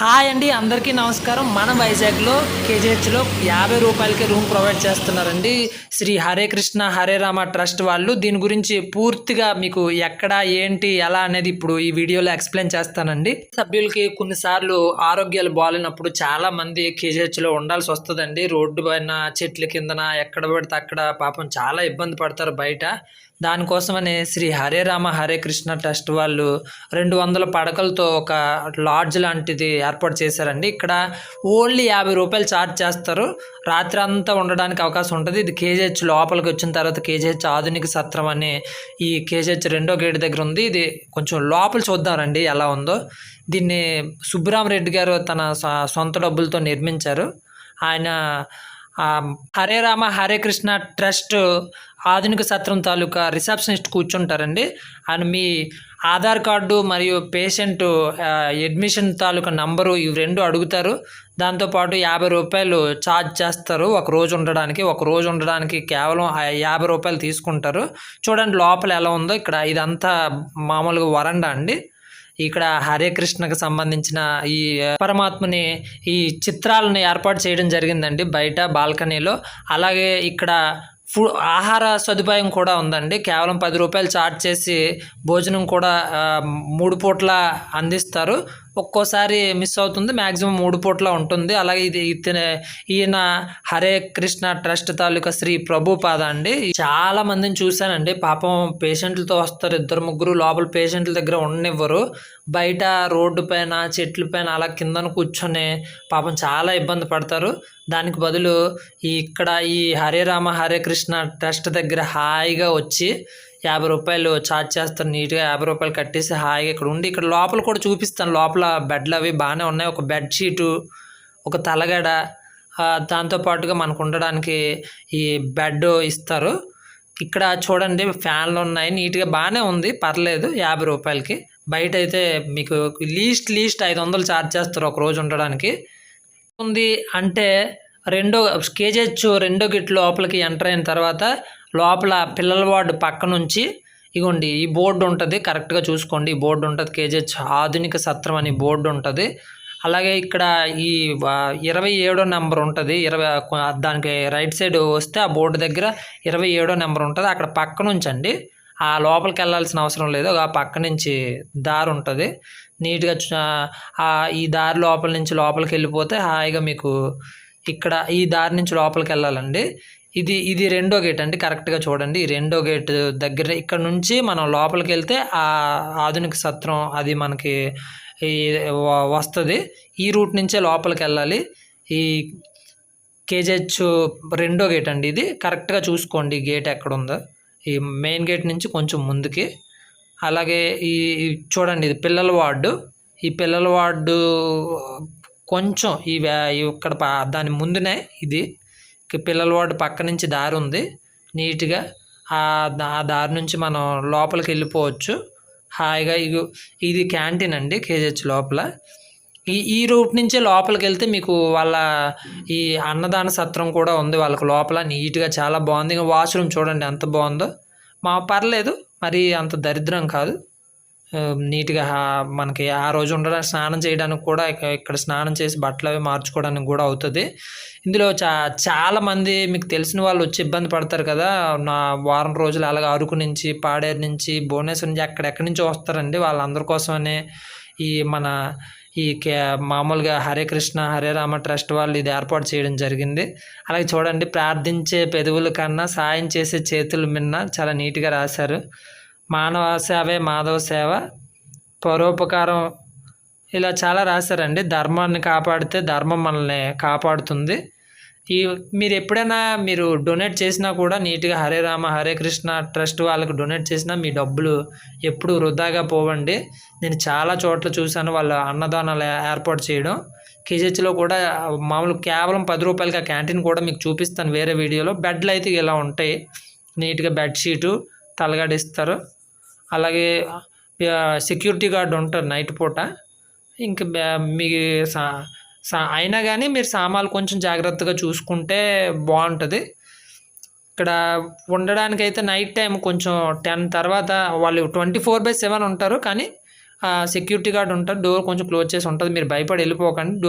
Hi అండి అందరికీ నమస్కారం. మన వైజాగ్లో కేజీహెచ్లో యాభై రూపాయలకి రూమ్ ప్రొవైడ్ చేస్తున్నారండి. శ్రీ హరే కృష్ణ హరే రామ ట్రస్ట్ వాళ్ళు. దీని గురించి పూర్తిగా మీకు ఎక్కడ ఏంటి ఎలా అనేది ఇప్పుడు ఈ వీడియోలో ఎక్స్ప్లెయిన్ చేస్తానండి. సభ్యులకి కొన్నిసార్లు ఆరోగ్యాలు బాగాలేనప్పుడు చాలా మంది కేజీహెచ్లో ఉండాల్సి వస్తుందండి. రోడ్డు పైన చెట్ల కిందన ఎక్కడ పడితే అక్కడ పాపం చాలా ఇబ్బంది పడతారు బయట. దానికోసమని శ్రీ హరే రామ హరే కృష్ణ ట్రస్ట్ వాళ్ళు రెండు వందల పడకలతో ఒక లాడ్జ్ లాంటిది ఏర్పాటు చేశారండి. ఇక్కడ ఓన్లీ యాభై రూపాయలు ఛార్జ్ చేస్తారు. రాత్రి అంతా ఉండడానికి అవకాశం ఉంటుంది. ఇది కేజీహెచ్ లోపలికి వచ్చిన తర్వాత కేజీహెచ్ ఆధునిక సత్రం అని ఈ కేజీహెచ్ రెండో గేట్ దగ్గర ఉంది. ఇది కొంచెం లోపల చూద్దామండి ఎలా ఉందో. దీన్ని సుబ్బరామరెడ్డి గారు తన సొంత డబ్బులతో నిర్మించారు. ఆయన హరే రామ హరే కృష్ణ ట్రస్ట్ ఆధునిక సత్రం తాలూకా రిసెప్షనిస్ట్ కూర్చుంటారండి. అండ్ మీ ఆధార్ కార్డు మరియు పేషెంట్ అడ్మిషన్ తాలూకా నంబరు ఇవి రెండు అడుగుతారు. దాంతోపాటు యాభై రూపాయలు ఛార్జ్ చేస్తారు. ఒక రోజు ఉండడానికి ఒక రోజు ఉండడానికి కేవలం యాభై రూపాయలు తీసుకుంటారు. చూడండి లోపల ఎలా ఉందో. ఇక్కడ ఇదంతా మామూలుగా వరండా అండి. ఇక్కడ హరే కృష్ణకు సంబంధించిన ఈ పరమాత్మని ఈ చిత్రాలను ఏర్పాటు చేయడం జరిగిందండి బయట బాల్కనీలో. అలాగే ఇక్కడ ఫు ఆహార సదుపాయం కూడా ఉందండి. కేవలం పది రూపాయలు చార్జ్ చేసి భోజనం కూడా మూడు పూట్ల అందిస్తారు. ఒక్కోసారి మిస్ అవుతుంది మ్యాక్సిమం మూడు పూట్ల ఉంటుంది. అలాగే ఇది ఇతనే ఈయన హరే కృష్ణ ట్రస్ట్ తాలూకా శ్రీ ప్రభుపాద అండి. చాలా మందిని చూశానండి. పాపం పేషెంట్లతో వస్తారు ఇద్దరు ముగ్గురు లోపల పేషెంట్ల దగ్గర ఉండనివ్వరు. బయట రోడ్డు పైన చెట్ల పైన అలా కిందన కూర్చొని పాపం చాలా ఇబ్బంది పడతారు. దానికి బదులు ఇక్కడ ఈ హరే రామ హరే కృష్ణ ట్రస్ట్ దగ్గర హాయిగా వచ్చి యాభై రూపాయలు ఛార్జ్ చేస్తారు నీట్గా యాభై రూపాయలు కట్టేసి హాయిగా ఇక్కడ ఉండి ఇక్కడ లోపల కూడా చూపిస్తాను. లోపల బెడ్లు అవి బాగానే ఉన్నాయి. ఒక బెడ్షీటు ఒక తలగడ దాంతోపాటుగా మనకు ఉండడానికి ఈ బెడ్ ఇస్తారు. ఇక్కడ చూడండి ఫ్యాన్లు ఉన్నాయి. నీట్గా బాగానే ఉంది. పర్లేదు యాభై రూపాయలకి. బయట అయితే మీకు లీస్ట్ లీస్ట్ ఐదు వందలు ఛార్జ్ చేస్తారు ఒక రోజు ఉండడానికి. ఉంది అంటే రెండో కేజెహెచ్ రెండో గిట్ లోపలికి ఎంటర్ అయిన తర్వాత లోపల పిల్లల వార్డు పక్క నుంచి ఇగోండి ఈ బోర్డు ఉంటుంది కరెక్ట్గా చూసుకోండి ఈ బోర్డు ఉంటుంది కేజెహెచ్ ఆధునిక సత్రం అని బోర్డు ఉంటుంది. అలాగే ఇక్కడ ఈ ఇరవై ఏడో నెంబర్ ఉంటుంది ఇరవై దానికి రైట్ సైడ్ వస్తే ఆ బోర్డు దగ్గర ఇరవై ఏడో నెంబర్ ఉంటుంది అక్కడ పక్క నుంచి అండి ఆ లోపలికి వెళ్ళాల్సిన అవసరం లేదు ఆ పక్క నుంచి దారి ఉంటుంది. నీట్గా ఈ దారి లోపల నుంచి లోపలికి వెళ్ళిపోతే హాయిగా మీకు ఇక్కడ ఈ దారి నుంచి లోపలికి వెళ్ళాలండి. ఇది ఇది రెండో గేట్ అండి. కరెక్ట్గా చూడండి. ఈ రెండో గేట్ దగ్గర ఇక్కడ నుంచి మనం లోపలికి వెళ్తే ఆ ఆధునిక సత్రం అది మనకి వస్తుంది. ఈ రూట్ నుంచే లోపలికి వెళ్ళాలి. ఈ కేజెచ్ రెండో గేట్ అండి ఇది. కరెక్ట్గా చూసుకోండి గేట్ ఎక్కడ ఉందో ఈ మెయిన్ గేట్ నుంచి కొంచెం ముందుకి. అలాగే ఈ చూడండి ఇది పిల్లల వార్డు. ఈ పిల్లల వార్డు కొంచెం ఈ ఇక్కడ దాని ముందునే ఇది పిల్లల వార్డు పక్క నుంచి దారి ఉంది. నీట్గా ఆ దారి నుంచి మనం లోపలికి వెళ్ళిపోవచ్చు. హాయిగా ఇగో ఇది క్యాంటీన్ అండి కేజెచ్ లోపల. ఈ ఈ రూట్ నుంచే లోపలికి వెళ్తే మీకు వాళ్ళ ఈ అన్నదాన సత్రం కూడా ఉంది వాళ్ళకి లోపల. నీట్గా చాలా బాగుంది. ఇంకా వాష్రూమ్ చూడండి ఎంత బాగుందో. మా పర్లేదు. మరి అంత దరిద్రం కాదు. నీట్గా మనకి ఆ రోజు ఉండడానికి స్నానం చేయడానికి కూడా ఇక్కడ స్నానం చేసి బట్టలు అవి మార్చుకోవడానికి కూడా అవుతుంది. ఇందులో చా చాలామంది మీకు తెలిసిన వాళ్ళు వచ్చి ఇబ్బంది పడతారు కదా నా వారం రోజులు అలాగే అరకు నుంచి పాడేరు నుంచి భువనేశ్వర్ నుంచి అక్కడెక్కడి నుంచి వస్తారండి వాళ్ళందరి కోసమనే ఈ మన ఈ కే మామూలుగా హరే కృష్ణ హరే రామ ట్రస్ట్ వాళ్ళు ఇది ఏర్పాటు చేయడం జరిగింది. అలాగే చూడండి ప్రార్థించే పెదవుల కన్నా సాయం చేసే చేతులు మిన్న చాలా నీట్గా రాశారు. మానవ సేవే మాధవ సేవ పరోపకారం. ఇలా చాలా రాశారండి. ధర్మాన్ని కాపాడితే ధర్మం మనల్ని కాపాడుతుంది. ఈ మీరు ఎప్పుడైనా మీరు డొనేట్ చేసినా కూడా నీట్గా హరే రామ హరే కృష్ణ ట్రస్ట్ వాళ్ళకి డొనేట్ చేసినా మీ డబ్బులు ఎప్పుడు వృధాగా పోవండి. నేను చాలా చోట్ల చూశాను వాళ్ళ అన్నదానాలు ఏర్పాటు చేయడం. కేజీహెచ్లో కూడా మామూలు కేవలం పది రూపాయలకి ఆ క్యాంటీన్ కూడా మీకు చూపిస్తాను వేరే వీడియోలో. బెడ్లు అయితే ఇలా ఉంటాయి. నీట్గా బెడ్షీటు తలగడిస్తారు. అలాగే సెక్యూరిటీ గార్డ్ ఉంటారు నైట్ పూట. ఇంక మీ సా సా అయినా కానీ మీరు సామాన్లు కొంచెం జాగ్రత్తగా చూసుకుంటే బాగుంటుంది. ఇక్కడ ఉండడానికి అయితే నైట్ టైం కొంచెం టెన్ తర్వాత వాళ్ళు ట్వంటీ ఫోర్ బై సెవెన్ ఉంటారు కానీ సెక్యూరిటీ గార్డ్ ఉంటారు. డోర్ కొంచెం క్లోజ్ చేసి ఉంటుంది. మీరు భయపడి వెళ్ళిపోకండి. డోర్